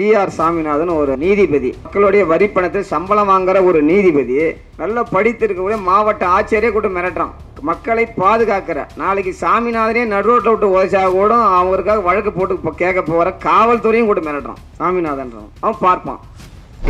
D R Saminathan ஒரு நீதிபதி. மக்களுடைய வரி பணத்தை சம்பளம் வாங்குற ஒரு நீதிபதி. நல்லா படித்திருக்கக்கூடிய மாவட்ட ஆட்சியரே கூட்டு மிரட்டுறான். மக்களை பாதுகாக்கிற. நாளைக்கு சாமிநாதனே நடுரோட்டில் விட்டு உதச்சா கூட அவருக்காக வழக்கு போட்டு கேட்க போகிற காவல்துறையும் கூட்டு மிரட்டுறான். சாமிநாதன்றான் அவன் பார்ப்பான்.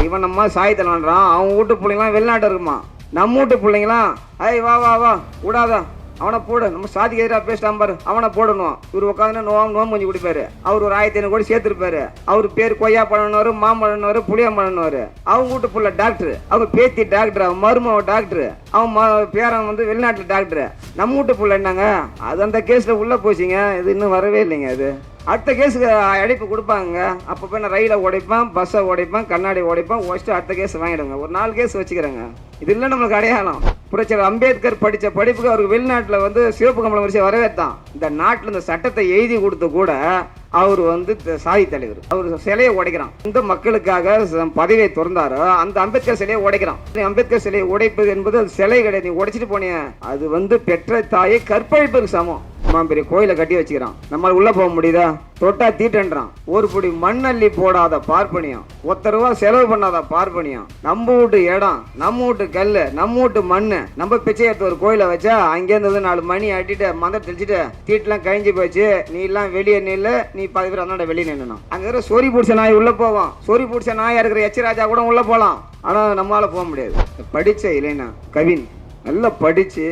இவன் நம்ம சாயத்தலான்றான் அவன் வீட்டு பிள்ளைங்களாம் வெளிநாட்டு இருக்குமா? நம்ம வீட்டு பிள்ளைங்களாம் ஐய் வா வா வா. விடாதா. அவனை போடு. நம்ம சாதிக்கு எதிராக பேசிட்டான் பாரு. அவனை போடணும். இவர் உட்காந்து நோம் நோம் கொஞ்சம் குடிப்பாரு. அவர் ஒரு ஆயிரத்தி ஐநூறு கோடி சேர்த்துருப்பாரு. அவர் பேர் கொய்யா பழனவர் மாம்பழனவர் புளியம்பழனவர் அவங்க வீட்டு புள்ள டாக்டர் அவங்க பேத்தி டாக்டர் அவன் மருமக டாக்டர் அவன் பேரன் வந்து வெளிநாட்டில் டாக்டர் நம்ம வீட்டு புள்ள என்னங்க? அது அந்த கேஸில் உள்ளே போச்சுங்க. இது இன்னும் வரவே இல்லைங்க அது. அடுத்த கேஸுக்கு அழைப்பு கொடுப்பாங்க. அப்போ போய் நான் ரயிலை உடைப்பேன் பஸ்ஸை உடைப்பேன் கண்ணாடி உடைப்பேன் உடைச்சிட்டு அடுத்த கேஸ் வாங்கிடுங்க. ஒரு நாலு கேஸ் வச்சுக்கிறேங்க. இது இல்லை நம்மளுக்கு அடையாளம். புரட்சியர் அம்பேத்கர் படித்த படிப்புக்கு அவருக்கு வெளிநாட்டில் வந்து சிவப்பு கம்பளம் வரிசை வரவேற்றான் இந்த நாட்டில் இந்த சட்டத்தை எழுதி கொடுத்து கூட அவர் வந்து சாதி தலைவர். அவர் சிலையை உடைக்கிறான். இந்த மக்களுக்காக ச- பதவியை திறந்தாரோ அந்த அம்பேத்கர் சிலையை உடைக்கிறான். நீ அம்பேத்கர் சிலையை உடைப்பது என்பது அது சிலை கிடையாது நீ உடைச்சிட்டு போனிய. அது வந்து பெற்ற தாயை கற்பழிப்பதுக்கு சமம். அம்மா பெரிய கோயிலை கட்டி வச்சுக்கிறான். நம்மளால உள்ள போக முடியுதா? தொட்டா தீட்டன்றான். ஒரு பிடி மண்ணள்ளி போடாத பார்ப்பனியம். ஒத்த ரூபா செலவு பண்ணாத பார்ப்பனியம். நம்ம வீட்டு இடம் நம்ம வீட்டு கல் நம்ம வீட்டு மண்ணு. நம்ம பிச்சை எடுத்து ஒரு கோயிலை வச்சா அங்கேருந்து நாலு மணி அட்டிட்டு மந்த தெளிச்சுட்டு தீட்டெல்லாம் கழிஞ்சு போச்சு. நீ எல்லாம் வெளியே நில்ல. நீ பாதி பேர் அதனால வெளியே நின்னணும். அங்கே இருக்கிற சொறி பிடிச்ச நாய் உள்ள போவோம் சொறி பிடிச்ச நாயா இருக்கிற எச் ராஜா கூட உள்ள போகலாம். ஆனால் நம்மளால போக முடியாது. படித்த இல்லைன்னா கவின் நல்லா படித்து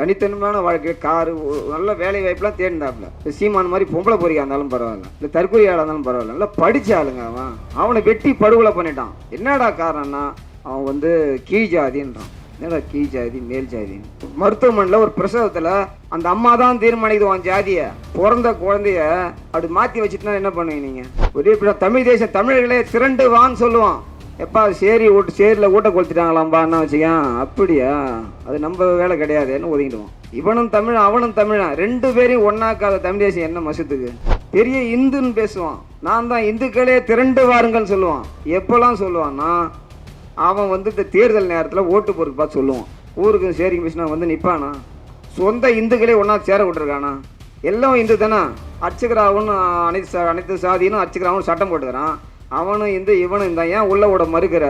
தனித்தன்மையான வாழ்க்கை காரு நல்ல வேலை வாய்ப்புலாம் தேடினாப்புல. இந்த சீமான் மாதிரி பொம்பளை பொறிக்கா இருந்தாலும் பரவாயில்ல. இல்லை தற்கொலை இருந்தாலும் பரவாயில்ல. நல்லா படித்தாளுங்க ஆளுங்க அவன். அவனை வெட்டி படுகொலை பண்ணிட்டான். என்னடா காரணம்னா அவன் வந்து கீழ் ஜாதின்றான். என்னடா கீழ் ஜாதி மேல் ஜாதி? மருத்துவமனையில் ஒரு பிரசவத்தில் அந்த அம்மா தான் தீர்மானிக்குது உன் ஜாதியை. பிறந்த குழந்தைய அப்படி மாற்றி வச்சுட்டுனா என்ன பண்ணுவீங்க நீங்கள் ஒரே இப்படி தமிழ் தேசம் தமிழர்களே திரண்டு வான்னு சொல்லுவான். எப்பா சேரி ஓட்டு சேரியில் ஊட்ட கொளுத்திட்டாங்களாம்பா என்ன வச்சுக்கேன் அப்படியா? அது நம்ம வேலை கிடையாதுன்னு ஒதுங்கிடுவோம் இவனும் தமிழ் அவனும் தமிழன் ரெண்டு பேரையும் ஒன்றாக்காத தமிழ் தேசியம் என்ன மசத்துக்கு? பெரிய இந்துன்னு பேசுவான். நான் தான் இந்துக்களே திரண்டு வாருங்கள்னு சொல்லுவான். எப்போல்லாம் சொல்லுவான்னா அவன் வந்து இந்த தேர்தல் நேரத்தில் ஓட்டு பொறுப்பு பார்த்து சொல்லுவான். ஊருக்கு சேரிங்க பேசினா வந்து நிற்பானா சொந்த இந்துக்களே ஒன்றா சேர விட்டுருக்கானா? எல்லாம் இந்து தானே அர்ச்சகராகவும் அனைத்து அனைத்து சாதியினும் அர்ச்சகராகவும் சட்டம் போட்டுக்கிறான். அவனும் இந்த இவனும் இந்த ஏன் உள்ள விட மறுக்கிற?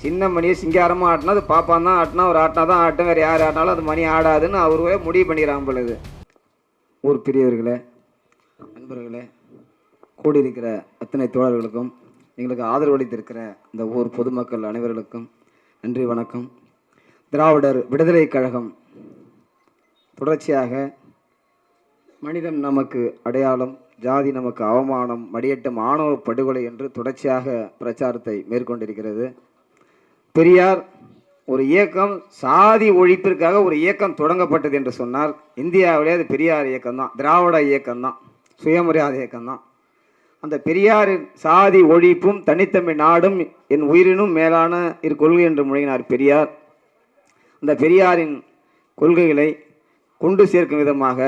சின்ன மணியை சிங்காரமாக ஆட்டினா அது பாப்பான் தான் ஆட்டினா ஒரு ஆட்டினா தான் ஆட்டும் வேறு யார் ஆட்டினாலும் அது மணி ஆடாதுன்னு அவரே முடிவு பண்ணிக்கிறான் பொழுது ஊர் பெரியவர்களே நண்பர்களே கூடியிருக்கிற அத்தனை தோழர்களுக்கும் எங்களுக்கு ஆதரவு அளித்திருக்கிற இந்த ஊர் பொதுமக்கள் அனைவர்களுக்கும் நன்றி வணக்கம். திராவிடர் விடுதலை கழகம் தொடர்ச்சியாக மனிதன் நமக்கு அடையாளம் ஜாதி நமக்கு அவமானம் மடியட்டும் மாணவ படுகொலை என்று தொடர்ச்சியாக பிரச்சாரத்தை மேற்கொண்டிருக்கிறது. பெரியார் ஒரு இயக்கம் சாதி ஒழிப்பிற்காக ஒரு இயக்கம் தொடங்கப்பட்டது என்று சொன்னால் இந்தியாவிலே அது பெரியார் இயக்கம் தான் திராவிட இயக்கம் தான் சுயமரியாதை இயக்கம் தான். அந்த பெரியாரின் சாதி ஒழிப்பும் தனித்தமிழ் நாடும் என் உயிரினும் மேலான இரு கொள்கை என்று முழங்கினார் பெரியார். அந்த பெரியாரின் கொள்கைகளை கொண்டு சேர்க்கும் விதமாக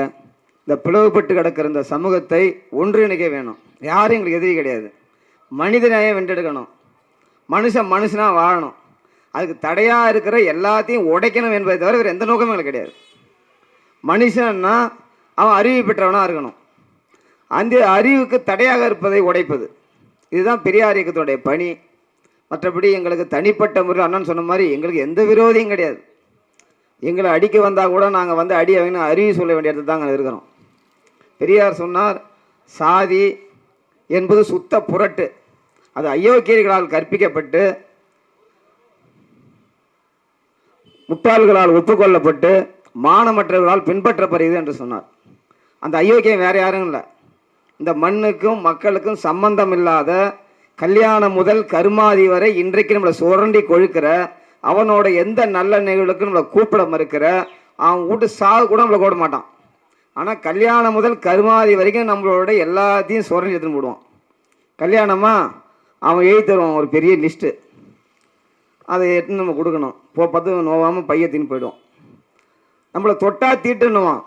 இந்த பிளவுபட்டு கிடக்கிற இந்த சமூகத்தை ஒன்றிணைக்க வேணும். யாரும் எங்களுக்கு எதிரி கிடையாது. மனிதநேயம் வென்றெடுக்கணும். மனுஷன் மனுஷனாக வாழணும். அதுக்கு தடையாக இருக்கிற எல்லாத்தையும் உடைக்கணும் என்பதை தவிர வேறு எந்த நோக்கமும் எங்களுக்கு கிடையாது. மனுஷன்னா அவன் அறிவு பெற்றவனாக இருக்கணும். அந்த அறிவுக்கு தடையாக இருப்பதை உடைப்பது. இதுதான் பெரியார் இயக்கத்துடைய பணி. மற்றபடி எங்களுக்கு தனிப்பட்ட முறையில் அண்ணன் சொன்ன மாதிரி எங்களுக்கு எந்த விரோதியும் கிடையாது. எங்களை அடிக்க வந்தால் கூட நாங்கள் வந்து அடி அவங்க அறிவு சொல்ல வேண்டிய இடத்துல தாங்க இருக்கிறோம். பெரியார் சொன்னார் சாதி என்பது சுத்த புரட்டு. அது அயோக்கியர்களால் கற்பிக்கப்பட்டு முட்டாள்களால் ஒப்புக்கொள்ளப்பட்டு மானமற்றவர்களால் பின்பற்றப்படுகிறது என்று சொன்னார். அந்த அயோக்கியம் வேறு யாரும் இல்லை. இந்த மண்ணுக்கும் மக்களுக்கும் சம்பந்தம் இல்லாத கல்யாணம் முதல் கருமாதி வரை இன்றைக்கு நம்மளை சுரண்டி கொழுக்கிற அவனோட எந்த நல்ல நிகழ்வுக்கும் நம்மளை கூப்பிட மறுக்கிற அவன் வீட்டு சாவு கூட நம்மளை கூட மாட்டான். ஆனால் கல்யாணம் முதல் கருமாதி வரைக்கும் நம்மளோட எல்லாத்தையும் சுரண்டி எடுத்துன்னு போடுவான். கல்யாணமாக அவன் எழுதி தருவான் ஒரு பெரிய லிஸ்ட்டு அதை எடுத்து நம்ம கொடுக்கணும். போ பார்த்து நோவாமல் பையத்தின்னு போயிடுவோம் நம்மளை தொட்டா தீட்டுன்னுவான்.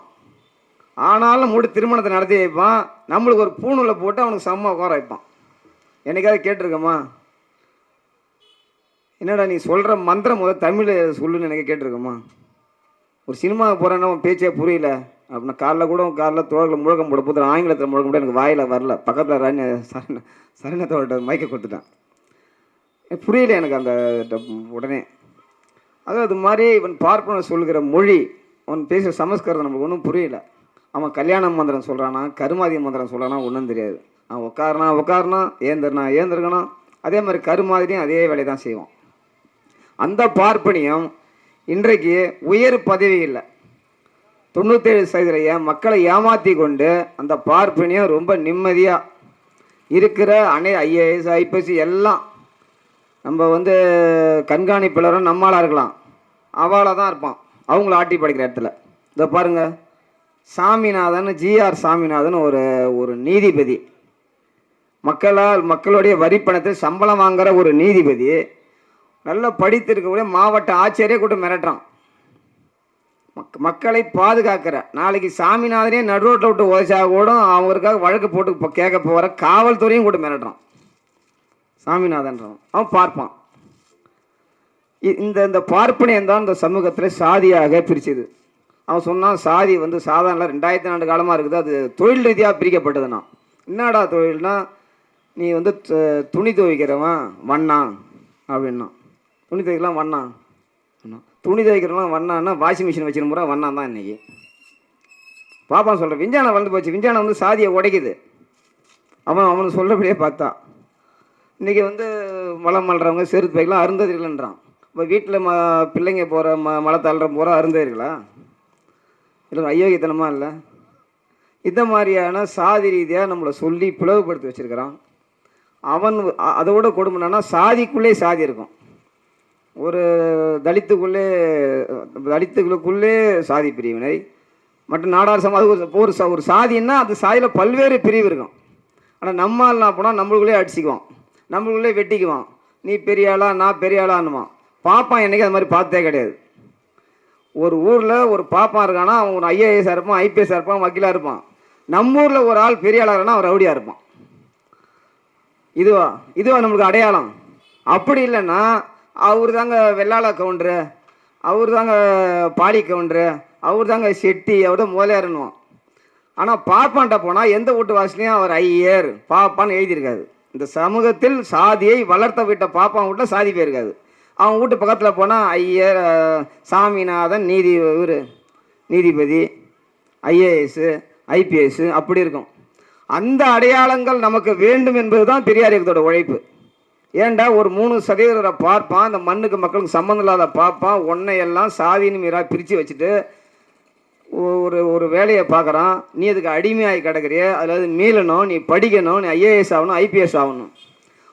ஆனாலும் மூடி திருமணத்தை நடத்தி வைப்பான். நம்மளுக்கு ஒரு பூணூலை போட்டு அவனுக்கு செம்ம உட்கார வைப்பான். என்னைக்காவது கேட்டிருக்கம்மா? என்னடா நீ சொல்கிற மந்திரம் முதல் தமிழை சொல்லுன்னு எனக்கு கேட்டிருக்கம்மா? ஒரு சினிமாவுக்கு போகிறேன்னா அவன் பேச்சே புரியல. அப்படின்னா காலைல கூட காலைல தோழில் முழக்கம் போட போது ஆங்கிலத்தில் முழக்கம் போட எனக்கு வாயில் வரல. பக்கத்தில் ரன் சரண சரணத்தோட மயக்க கொடுத்துட்டேன். புரியல எனக்கு அந்த ட- உடனே. அதாவது அது மாதிரி இவன் பார்ப்பன சொல்கிற மொழி அவன் பேசுகிற சமஸ்கிருதம் நமக்கு ஒன்றும் புரியல. அவன் கல்யாண மந்திரம் சொல்கிறானா கருமாதி மந்திரம் சொல்கிறானா ஒன்றும் தெரியாது. அவன் உட்காரனா உட்காரனா ஏந்திரனா ஏந்திருக்கணும் அதே மாதிரி கருமாதிரியும் அதே வேலையை தான் செய்வான். அந்த பார்ப்பனியம் இன்றைக்கு உயர் பதவி இல்லை. தொண்ணூத்தேழு சதவீத மக்களை ஏமாற்றி கொண்டு அந்த பார்ப்பனியம் ரொம்ப நிம்மதியாக இருக்கிற அனை ஐஏஎஸ் ஐபிஎஸ்சி எல்லாம் நம்ம வந்து கண்காணிப்பாளரும் நம்மளாக இருக்கலாம். அவளாக தான் இருப்பான். அவங்கள ஆட்டி படிக்கிற இடத்துல. இதை பாருங்க. சாமிநாதன் ஜிஆர் சாமிநாதன் ஒரு ஒரு நீதிபதி. மக்களால் மக்களுடைய வரிப்பணத்தை சம்பளம் வாங்குகிற ஒரு நீதிபதி. நல்லா படித்திருக்கக்கூடிய மாவட்ட ஆட்சியரே கூட மிரட்டுறான். மக் மக்களை பாதுகாக்கிற. நாளைக்கு சாமிநாதனே நடுரோட்டில் விட்டு உதச்சா கூட அவங்களுக்காக வழக்கு போட்டு இப்போ கேட்க போகிற காவல்துறையும் கூட மிரட்டுறான். சாமிநாதன்றவன். அவன் பார்ப்பான். இ- இந்த இந்த பார்ப்பனியம் தான் இந்த சமூகத்தில் சாதியாக பிரிச்சுது. அவன் சொன்னான் சாதி வந்து சாதாரண ரெண்டாயிரத்தி நாலு காலமாக இருக்குது அது தொழில் ரீதியாக பிரிக்கப்பட்டதுண்ணா என்னடா தொழில்னா நீ வந்து துணி துவைக்கிறவன் வண்ணான் அப்படின்னா. துணி துவைக்கலாம் வண்ணா துணி துவைக்கிறலாம் வண்ணான்னா வாஷிங் மிஷின் வச்சிருந்தா வண்ணான் தான் இன்னைக்கு. பாப்பா சொல்கிறேன் விஞ்ஞானம் வளர்ந்து போச்சு. விஞ்ஞானம் வந்து சாதியை உடைக்குது. அவன் அவனுக்கு சொல்லபடியே பார்த்தா. இன்றைக்கி வந்து மலம் மல்றவங்க செருத்து வைக்கலாம் அருந்ததிர்கள்ன்றான். இப்போ வீட்டில் ம பிள்ளைங்க போகிற ம மலை தள்ளுற போகிற அருந்ததிர்களா? இல்லை அயோக்கியத்தனமாக இல்லை? இந்த மாதிரியான சாதி ரீதியாக நம்மளை சொல்லி பிளவுபடுத்தி வச்சுருக்கிறான். அவன் அதோட கொடுமைனா சாதிக்குள்ளே சாதி இருக்கும். ஒரு தலித்துக்குள்ளே தலித்துகளுக்குள்ளே சாதி பிரிவினை மற்றும் நாடார் சமாதி அது ஒரு ஒரு ஒரு சாதின்னா அந்த சாதியில் பல்வேறு பிரிவு இருக்கும். ஆனால் நம்ம என்ன போனால் நம்மளுக்குள்ளே அடிச்சுக்குவோம் நம்மளுக்குள்ளே வெட்டிக்குவான். நீ பெரிய ஆளா நான் பெரிய ஆளான்னுவான் பாப்பான் என்றைக்கு அது மாதிரி பார்த்தே கிடையாது. ஒரு ஊரில் ஒரு பாப்பான் இருக்கானா அவன் ஒரு ஐஏஎஸ் இருப்பான் ஐபிஎஸ்ஸாக இருப்பான் வக்கீலாக இருப்பான். நம்ம ஊரில் ஒரு ஆள் பெரிய ஆளாக இருக்கானா அவன் ரவுடியாக இருப்பான். இதுவா? இதுவா நம்மளுக்கு அடையாளம்? அப்படி இல்லைன்னா அவர் தாங்க வெள்ளாள கவுண்டரு அவர் தாங்க பாடி கவுண்டரு அவர் தாங்க செட்டி அவர் தான் முதலியாருன்னுவான் ஆனால் பாப்பான்ட்ட போனால் எந்த வீட்டு வாசலையும் அவர் ஐயர் பாப்பான்னு எழுதியிருக்காது இந்த சமூகத்தில் சாதியை வளர்த்த விட்ட பாப்பான் வீட்டில் சாதி போயிருக்காது அவன் வீட்டு பக்கத்தில் போனால் ஐயர் சாமிநாதன் நீதி இவர் நீதிபதி ஐஏஎஸ்ஸு ஐபிஎஸ்ஸு அப்படி இருக்கும். அந்த அடையாளங்கள் நமக்கு வேண்டும் என்பது தான் பெரியார் இயக்கத்தோட உழைப்பு. ஏன்டா ஒரு மூணு சதவீதரை பார்ப்பான் அந்த மண்ணுக்கு மக்களுக்கு சம்மந்தம் இல்லாத பார்ப்பான் ஒன்றை எல்லாம் சாதின்னு மீறாக பிரித்து வச்சுட்டு ஒரு ஒரு வேலையை பார்க்குறான். நீ அதுக்கு அடிமையாகி கிடக்கிறிய அதாவது மீளணும் நீ படிக்கணும் நீ ஐஏஎஸ் ஆகணும் ஐபிஎஸ் ஆகணும்.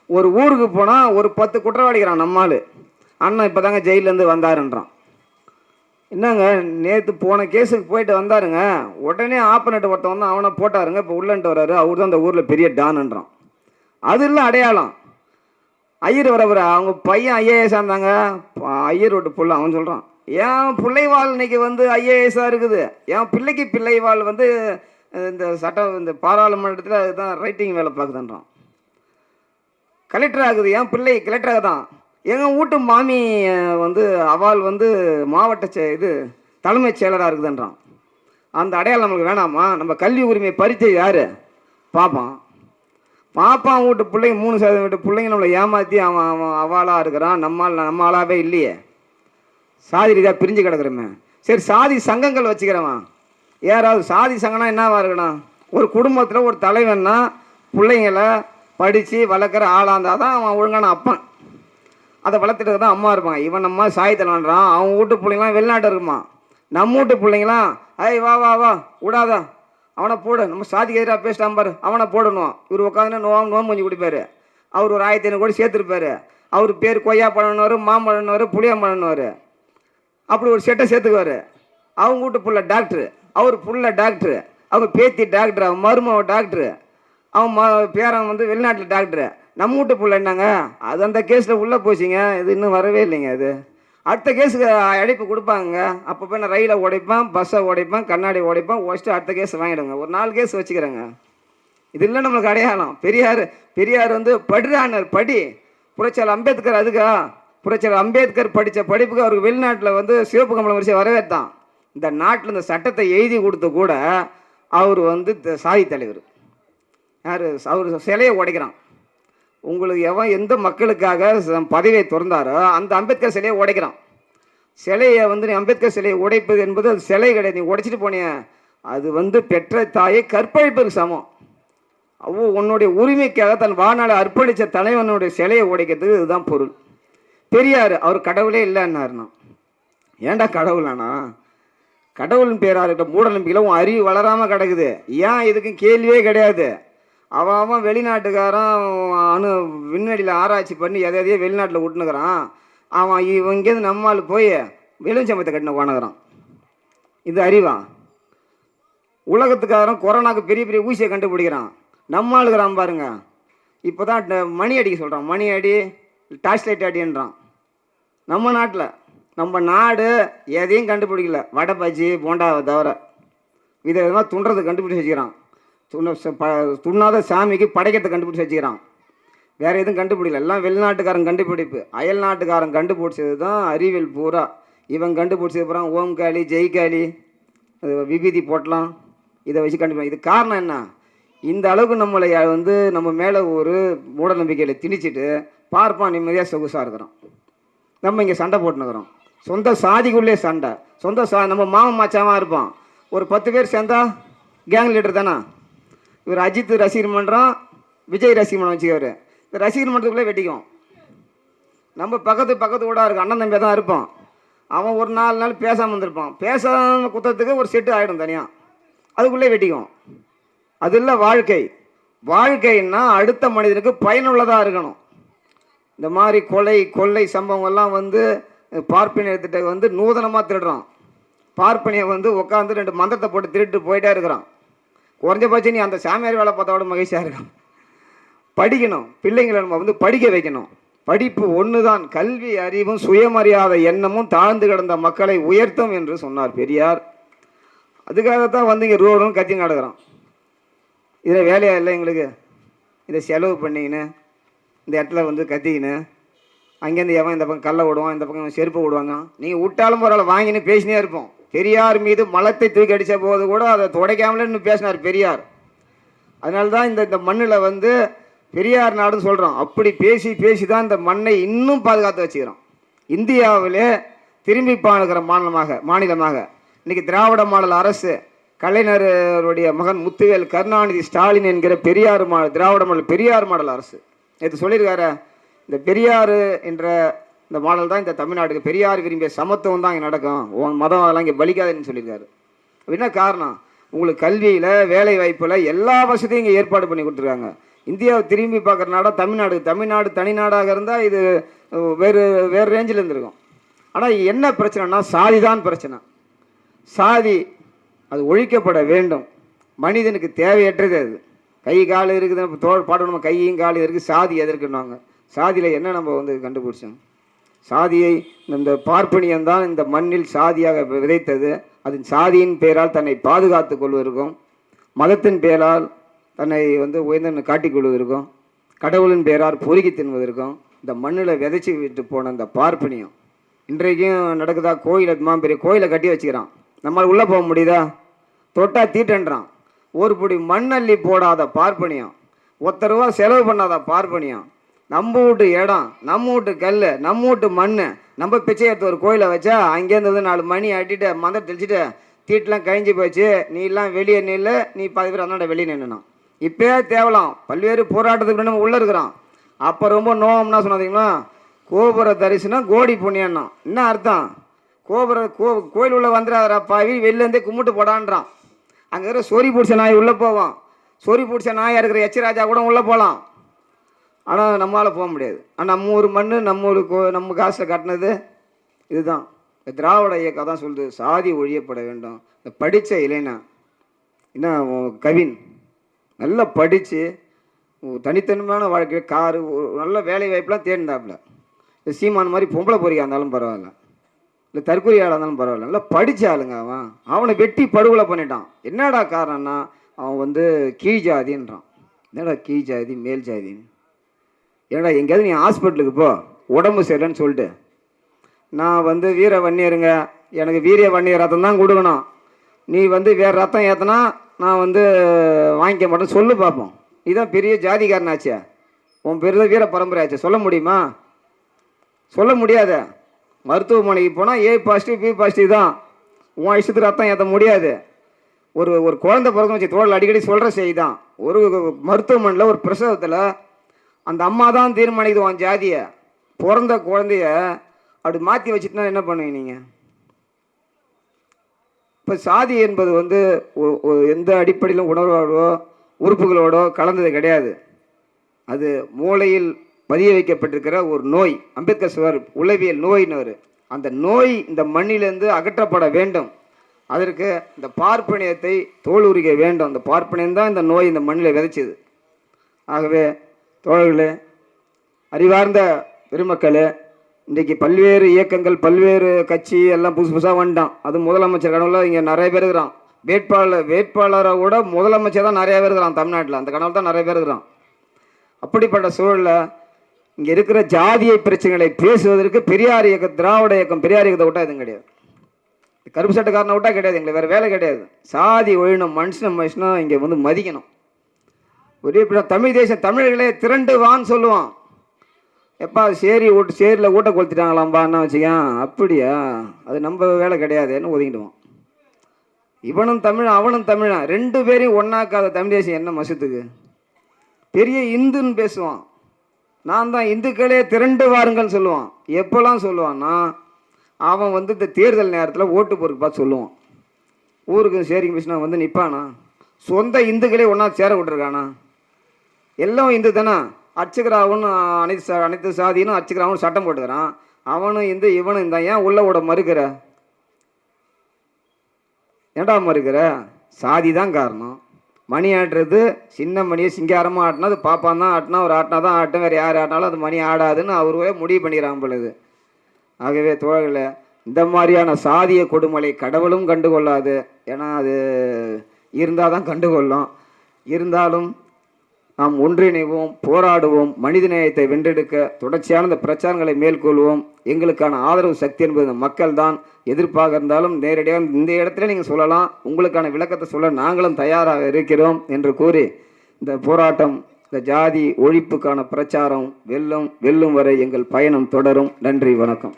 ஒரு ஊருக்கு போனால் ஒரு பத்து குற்றவாளிக்கிறான் நம்மால் அண்ணன் இப்போ தாங்க ஜெயிலேருந்து வந்தாருன்றான். என்னங்க நேற்று போன கேஸுக்கு போயிட்டு வந்தாருங்க உடனே ஆப்பனட்டு ஒருத்தன் வந்து அவனை போட்டாருங்க இப்போ உள்ளன்ட்டு வர்றாரு அவர் தான் அந்த ஊரில் பெரிய டான்ன்றான் அது இல்லை அடையாளம். ஐயர் வரவர் அவங்க பையன் ஐஏஎஸ்ஸாக இருந்தாங்க. ஐயர் விட்டு புள்ள அவன் சொல்கிறான் என் பிள்ளைவாள் இன்னைக்கு வந்து ஐஏஎஸ்ஸாக இருக்குது. என் பிள்ளைக்கு பிள்ளைவாள் வந்து இந்த சட்ட இந்த பாராளுமன்றத்தில் அதுதான் ரைட்டிங் வேலை பார்க்குதுன்றான். கலெக்டர் ஆகுது என் பிள்ளை கலெக்டராக தான் எங்கள் வீட்டு மாமி வந்து அவள் வந்து மாவட்ட செ இது தலைமைச் செயலராக இருக்குதுன்றான். அந்த அடையாளம் நம்மளுக்கு வேணாமா? நம்ம கல்வி உரிமை பறித்து யார்? பார்ப்பான் பாப்பான் வீட்டு பிள்ளைங்க மூணு சதவீதம் வீட்டு பிள்ளைங்க நம்மளை ஏமாற்றி அவன் அவன் அவாளாக இருக்கிறான். நம்மால் நம்ம ஆளாவே இல்லையே. சாதி ரீதியாக பிரிஞ்சு கிடக்குறமே. சரி சாதி சங்கங்கள் வச்சுக்கிறவன். யாராவது சாதி சங்கம்னா என்னவா இருக்கணும்? ஒரு குடும்பத்தில் ஒரு தலைவன்னா பிள்ளைங்களை படித்து வளர்க்குற ஆளாக இருந்தால் தான் அவன் ஒழுங்கான அப்பன். அதை வளர்த்துட்டு தான் அம்மா இருப்பான் இவன் நம்ம சாயத்தலான்றான் அவன் வீட்டு பிள்ளைங்களாம் வெளிநாட்டு இருக்குமா? நம்ம வீட்டு பிள்ளைங்களாம் ஐய் வா வா வா விடாதா. அவனை போடு. நம்ம சாதிக்கு எதிராக பேசிட்டான் பாரு. அவனை போடணும். இவர் உட்காந்துனா நோ நோம்பு கொஞ்சம் குடிப்பார். அவர் ஒரு ஆயிரத்தி ஐநூறு கூட சேர்த்துருப்பாரு. அவர் பேர் கொய்யா பழம்னுவார் மாம்பழம்னுவார் புளியம்பழம்னுவார் அப்படி ஒரு செட்டை சேர்த்துக்குவார். அவங்க வீட்டு புள்ள டாக்டரு. அவர் புள்ள டாக்டரு. அவங்க பேத்தி டாக்டர். அவன் மருமவ டாக்டரு. அவன் ம பேரன் வந்து வெளிநாட்டில் டாக்டரு. நம்ம வீட்டு புள்ள என்னங்க? அது அந்த கேஸில் உள்ளே போச்சுங்க. இது இன்னும் வரவே இல்லைங்க அது. அடுத்த கேஸுக்கு அழைப்பு கொடுப்பாங்க. அப்போ போய் நான் ரயிலை உடைப்பேன் பஸ்ஸை உடைப்பேன் கண்ணாடி உடைப்பேன் உடச்சிட்டு அடுத்த கேஸ் வாங்கிடுங்க. ஒரு நாலு கேஸ் வச்சுக்கிறேங்க. இது இல்லை நம்மளுக்கு அடையாளம். பெரியார் பெரியார் வந்து படுறானர் படி. புரட்சியாளர் அம்பேத்கர் அதுக்கா? புரட்சியாளர் அம்பேத்கர் படித்த படிப்புக்கு அவருக்கு வெளிநாட்டில் வந்து சிவப்பு கம்பளம் வரிசை வரவேற்றான். இந்த நாட்டில் இந்த சட்டத்தை எழுதி கொடுத்து கூட அவர் வந்து த- சாதி தலைவர். யார்? அவர் சிலையை உடைக்கிறான். உங்களுக்கு எவன் எந்த மக்களுக்காக பதவியை திறந்தாரோ அந்த அம்பேத்கர் சிலையை உடைக்கிறான். சிலையை வந்து நீ அம்பேத்கர் சிலையை உடைப்பது என்பது அது சிலை கிடையாது. நீ உடைச்சிட்டு போனிய. அது வந்து பெற்ற தாயை கற்பழிப்பதற்கு சமம். அவ்வளோ உன்னுடைய உரிமைக்காக தன் வாழ்நாளை அர்ப்பணித்த தலைவனுடைய சிலையை உடைக்கிறதுக்கு இதுதான் பொருள். பெரியார் அவர் கடவுளே இல்லைன்னாருண்ணா. ஏன்டா கடவுளானா? கடவுளின் பேராக இருக்க மூட நம்பிக்கையில் உன் அறிவு வளராமல் கிடக்குது. ஏன் இதுக்கு கேள்வியே கிடையாது. அவன் அவன் வெளிநாட்டுக்காரன் அணு விண்வெளியில் ஆராய்ச்சி பண்ணி எதை எதையோ வெளிநாட்டில் விட்டுனுக்குறான் அவன் இவன் இங்கேருந்து நம்மால் போய் வெளிச்சம்பத்தை கட்டின போனகிறான் இது அறிவான் உலகத்துக்காரன் கொரோனாக்கு பெரிய பெரிய ஊசியை கண்டுபிடிக்கிறான். நம்ம பாருங்க. இப்போ தான் மணி அடிக்க சொல்கிறான் மணி அடி டார்ச் லைட் அடின்றான். நம்ம நாட்டில் நம்ம நாடு எதையும் கண்டுபிடிக்கல. வடை பஜ்ஜி போண்டாவை தவிர. வித விதமாக துண்டுறது கண்டுபிடிச்சி வச்சுக்கிறான். துண்ண ப- துண்ணாத சாமிக்கு படைக்கிறத கண்டுபிடிச்சி வச்சுக்கிறான். வேறு எதுவும் கண்டுபிடிக்கல. எல்லாம் வெளிநாட்டுக்காரன் கண்டுபிடிப்பு. அயல் நாட்டுக்காரன் கண்டுபிடிச்சது தான் அறிவியல் பூரா. இவன் கண்டுபிடிச்சது பூரா ஓம் காளி ஜெய் காளி விபூதி போட்டலாம். இதை வச்சு கண்டுபிடி இது காரணம் என்ன? இந்த அளவுக்கு நம்மளை வந்து நம்ம மேலே ஒரு மூட நம்பிக்கையில் திணிச்சிட்டு பார்ப்பான் நிம்மதியாக சொகுசாக இருக்கிறோம் நம்ம இங்கே சண்டை போட்டுனுக்குறோம் சொந்த சாதிக்குள்ளே சண்டை. சொந்த சா நம்ம மாமன் மாச்சாமா இருப்பான். ஒரு பத்து பேர் சேர்ந்தா கேங் லீடர் தானே? இவர் அஜித் ரசிகர் மன்றம் விஜய் ரசிகர் மன்றம் வச்சுக்கவர். இந்த ரசிகர் மன்றத்துக்குள்ளே வெட்டிக்கும் நம்ம பக்கத்து பக்கத்து கூட இருக்கும் அண்ணன் தம்பியாக தான் இருப்பான். அவன் ஒரு நாலு நாள் பேசாமல் வந்திருப்பான் பேசாம குத்தத்துக்கு ஒரு செட்டு ஆகிடும் தனியாக அதுக்குள்ளே வெட்டிக்கும் அது இல்லை வாழ்க்கை. வாழ்க்கைன்னா அடுத்த மனிதனுக்கு பயனுள்ளதாக இருக்கணும். இந்த மாதிரி கொலை கொள்ளை சம்பவங்கள்லாம் வந்து பார்ப்பனிய எடுத்துகிட்ட வந்து நூதனமாக திருடுறான். பார்ப்பனியை வந்து உட்காந்து ரெண்டு மந்திரத்தை போட்டு திருட்டு போயிட்டே இருக்கிறான். குறைஞ்சபட்சம் நீ அந்த சாமியார் வேலை பார்த்தா மகிழ்ச்சியாக இருக்கான் படிக்கணும். பிள்ளைங்களை நம்ம வந்து படிக்க வைக்கணும். படிப்பு ஒன்று தான் கல்வி அறிவும் சுயமரியாதை எண்ணமும் தாழ்ந்து கிடந்த மக்களை உயர்த்தும் என்று சொன்னார் பெரியார். அதுக்காகத்தான் வந்து இங்கே ரோடும் கத்தி நடக்கிறோம். இதில் வேலையா இல்லை எங்களுக்கு? இதை செலவு பண்ணிக்கின்னு இந்த இடத்துல வந்து கத்திக்கின்னு அங்கேருந்து எவன் இந்த பக்கம் கல்லை விடுவான் இந்த பக்கம் செருப்பு விடுவாங்க நீங்கள் விட்டாலும் பரவாயில்ல வாங்கின்னு பேசினே இருப்போம். பெரியார் மீது மலத்தை தூக்கி அடித்த போது கூட அதை துடைக்காமலே இன்னும் பேசினார் பெரியார். அதனால தான் இந்த இந்த மண்ணில் வந்து பெரியார் நாடுன்னு சொல்கிறோம் அப்படி பேசி பேசி தான் இந்த மண்ணை இன்னும் பாதுகாத்து வச்சுக்கிறோம் இந்தியாவிலே திரும்பி பாடுகிற மாநிலமாக மாநிலமாக. இன்றைக்கி திராவிட மாடல் அரசு கலைஞருடைய மகன் முத்துவேல் கருணாநிதி ஸ்டாலின் என்கிற பெரியார் மா திராவிட மாடல் பெரியார் மாடல் அரசு. நேற்று சொல்லியிருக்காரு இந்த பெரியார் என்ற இந்த மாடல் தான் இந்த தமிழ்நாட்டுக்கு பெரியார் விரும்பிய சமத்துவம் தான் இங்கே நடக்கும். உன் மதம் அதெல்லாம் இங்கே பலிக்காதுன்னு சொல்லியிருக்காரு. என்ன காரணம்? உங்களுக்கு கல்வியில் வேலை வாய்ப்பில் எல்லா வசதியும் இங்கே ஏற்பாடு பண்ணி கொடுத்துருக்காங்க. இந்தியாவை திரும்பி பார்க்குற நாடாக தமிழ்நாடு தமிழ்நாடு தனிநாடாக இருந்தால் இது வேறு வேறு ரேஞ்சில் இருந்திருக்கும். ஆனால் என்ன பிரச்சனைனா சாதி தான் பிரச்சனை. சாதி அது ஒழிக்கப்பட வேண்டும். மனிதனுக்கு தேவையற்றது அது. கை கால் இருக்குது இப்போ தோல் பாடணும்? கையும் கால் இருக்குது சாதி எதற்குன்னாங்க? சாதியில் என்ன நம்ம வந்து கண்டுபிடிச்சோம்? சாதியை இந்த பார்ப்பனியம் தான் இந்த மண்ணில் சாதியாக விதைத்தது. அதன் சாதியின் பெயரால் தன்னை பாதுகாத்து கொள்வதற்கும் மதத்தின் பெயரால் தன்னை வந்து உயர்ந்தன்னு காட்டிக் கொள்வதற்கும் கடவுளின் பெயரால் பொறுக்கி தின்வதற்கும் இந்த மண்ணில் விதைச்சி விட்டு போன அந்த பார்ப்பனியம் இன்றைக்கும் நடக்குதா? கோயிலை பெரிய கோயிலை கட்டி வச்சுக்கிறான். நம்மளால் உள்ளே போக முடியுதா? தொட்டா தீட்டன்றான். ஒரு பொடி மண்ணள்ளி போடாத பார்ப்பனியம் ஒத்த ரூபா செலவு பண்ணாத பார்ப்பனியம் நம்ம வீட்டு இடம் நம்ம வீட்டு கல் நம்ம வீட்டு மண் நம்ம பிச்சை எடுத்து ஒரு கோயிலை வச்சா அங்கேருந்து வந்து நாலு மணி அட்டிட்டு மந்திரம் தெளிச்சுட்டு தீட்டெலாம் கழிஞ்சு போச்சு. நீ எல்லாம் வெளியே நில்லு. நீ பாதி பேர் அதனால வெளியே நின்னுனான் இப்போயே தேவலாம். பல்வேறு போராட்டத்துக்கு நம்ம உள்ளே இருக்கிறான் அப்போ ரொம்ப நோகம்னா சொன்னாதீங்களா கோபுர தரிசனம் கோடி புண்ணியன்னா என்ன அர்த்தம்? கோபுர கோ கோயில் உள்ளே வந்துடாதரா பாவி. வெளிலேருந்தே கும்பிட்டு போடான்றான். அங்கே இருக்கிற சொறி பிடிச்ச நாய் உள்ளே போவான். சொறி பிடிச்ச நாயாக இருக்கிற எச்சராஜா கூட உள்ளே போகலாம் ஆனால் நம்மளால் போக முடியாது. ஆனால் நம்ம ஊர் மண் நம்ம ஊர் கோ நம்ம காசில் கட்டினது இதுதான். இந்த திராவிட இயக்கம் தான் சொல்லுது சாதி ஒழியப்பட வேண்டும். இந்த படித்த இளைஞா என்ன கவின் நல்லா படித்து தனித்தன்மையான வாழ்க்கை காரு நல்ல வேலை வாய்ப்புலாம் தேடிந்தாப்புல இந்த சீமான் மாதிரி பொம்பளை பொறிக்கா இருந்தாலும் பரவாயில்ல. இல்லை தற்கொலையாளாக இருந்தாலும் பரவாயில்ல. நல்லா படித்த ஆளுங்க அவன். அவனை வெட்டி படுகொலை பண்ணிட்டான். என்னடா காரணம்னா அவன் வந்து கீழ் ஜாதின்றான். என்னடா கீழ் ஜாதி மேல் ஜாதின்னு? ஏடா எங்கேயாவது நீ ஹாஸ்பிட்டலுக்கு போ. உடம்பு சரியில்லைன்னு சொல்லிட்டு. நான் வந்து வீர வன்னியருங்க. எனக்கு வீரிய வன்னிய ரத்தம் தான் கொடுக்கணும். நீ வந்து வேறு ரத்தம் ஏற்றினா நான் வந்து வாங்கிக்க மாட்டேன் சொல்லு பார்ப்போம் இதுதான் பெரிய ஜாதிகாரனாச்சே உன் பேர் தான் வீர பரம்பரையாச்சு சொல்ல முடியுமா? சொல்ல முடியாது. மருத்துவமனைக்கு போனால் ஏ பாசிட்டிவ் பி பாசிட்டிவ் தான். உன் இஷ்டத்துக்கு ரத்தம் ஏற்ற முடியாது. ஒரு ஒரு குழந்தை பிறந்த வச்சு தோழல் அடிக்கடி சொல்கிற செய்தி தான். ஒரு மருத்துவமனையில் ஒரு பிரசவத்தில் அந்த அம்மா தான் தீர்மானிக்குதுவான் ஜாதியை. பிறந்த குழந்தைய அப்படி மாற்றி வச்சுட்டுனா என்ன பண்ணுவீங்க நீங்கள் இப்போ சாதி என்பது வந்து ஒ- எந்த அடிப்படையிலும் உணர்வோடோ உறுப்புகளோடோ கலந்தது கிடையாது. அது மூளையில் பதிய வைக்கப்பட்டிருக்கிற ஒரு நோய் அம்பேத்கர் சுவர் உளவியல் நோயினர் அந்த நோய் இந்த மண்ணிலிருந்து அகற்றப்பட வேண்டும். அதற்கு இந்த பார்ப்பனியத்தை தோல் உரிக்க வேண்டும். அந்த பார்ப்பனியம் தான் இந்த நோய் இந்த மண்ணில் விதைச்சது. ஆகவே தோழர்களே அறிவார்ந்த பெருமக்களே இன்றைக்கி பல்வேறு இயக்கங்கள் பல்வேறு கட்சி எல்லாம் புதுசு புதுசாக வந்துட்டான். அது முதலமைச்சர் கனவுல இங்கே நிறைய பேர் இருக்கிறான். வேட்பாளர் வேட்பாளரை விட முதலமைச்சர் தான் நிறைய பேர் இருக்கிறான் தமிழ்நாட்டில். அந்த கனவு தான் நிறைய பேர் இருக்கிறான். அப்படிப்பட்ட சூழலில் இங்கே இருக்கிற ஜாதிய பிரச்சனைகளை பேசுவதற்கு பெரியார் இயக்கம் திராவிட இயக்கம் பெரியார் இயக்கத்தை விட்டா எதுவும் கிடையாது. கருப்பு சட்டக்காரனை விட்டால் கிடையாது எங்களுக்கு வேறு வேலை கிடையாது. சாதி ஒழினும் மனுஷனும் மனுஷனும் இங்கே வந்து மதிக்கணும். ஒரே இப்படி தமிழ் தேசம் தமிழர்களே திரண்டு வான்னு சொல்லுவான். எப்பா சேரி ஓட்டு சேரியில் ஊட்ட கொளுத்திட்டாங்களாம்பான்னு வச்சுக்கேன் அப்படியா? அது நம்ம வேலை கிடையாதுன்னு ஒதுங்கிடுவான் இவனும் தமிழன் அவனும் தமிழன் ரெண்டு பேரையும் ஒன்றாக்காத தமிழ் தேசம் என்ன மசத்துக்கு? பெரிய இந்துன்னு பேசுவான். நான் தான் இந்துக்களே திரண்டு வாருங்கள்னு சொல்லுவான். எப்போல்லாம் சொல்லுவான்னா அவன் வந்து இந்த தேர்தல் நேரத்தில் ஓட்டு போருக்கு பார்த்து சொல்லுவான். ஊருக்கு சேரிங் மிஷினா வந்து நிற்பானா சொந்த இந்துக்களே ஒன்றா சேர விட்டுருக்கானா? எல்லாம் இந்து தானே அர்ச்சகராவும் அனைத்து சா அனைத்து சாதியினும் அர்ச்சகராவும் சட்டம் போட்டுக்கிறான். அவனும் இந்து இவனும் இந்த ஏன் உள்ள விட மறுக்கிற? ஏன்டா மறுக்கிற? சாதி தான் காரணம். மணி ஆடுறது சின்ன மணியை சிங்காரமாக ஆட்டினா அது பாப்பான் தான் ஆட்டினா ஒரு ஆட்டினா தான் ஆட்டும் வேறு யார் ஆட்டினாலும் அது மணி ஆடாதுன்னு அவரே முடிவு பண்ணிக்கிறான் பொழுது ஆகவே தோழர்களே இந்த மாதிரியான சாதிய கொடுமலை கடவுளும் கண்டுகொள்ளாது. ஏன்னா அது இருந்தால் தான் கண்டுகொள்ளும். இருந்தாலும் நாம் ஒன்றிணைவோம் போராடுவோம் மனிதநேயத்தை வென்றெடுக்க தொடர்ச்சியான இந்த பிரச்சாரங்களை மேற்கொள்வோம். எங்களுக்கான ஆதரவு சக்தி என்பது மக்கள் தான் எதிர்ப்பாக இருந்தாலும் நேரடியாக இந்த இடத்துல நீங்கள் சொல்லலாம். உங்களுக்கான விளக்கத்தை சொல்ல நாங்களும் தயாராக இருக்கிறோம் என்று கூறி இந்த போராட்டம் இந்த ஜாதி ஒழிப்புக்கான பிரச்சாரம் வெல்லும் வெல்லும் வரை எங்கள் பயணம் தொடரும். நன்றி வணக்கம்.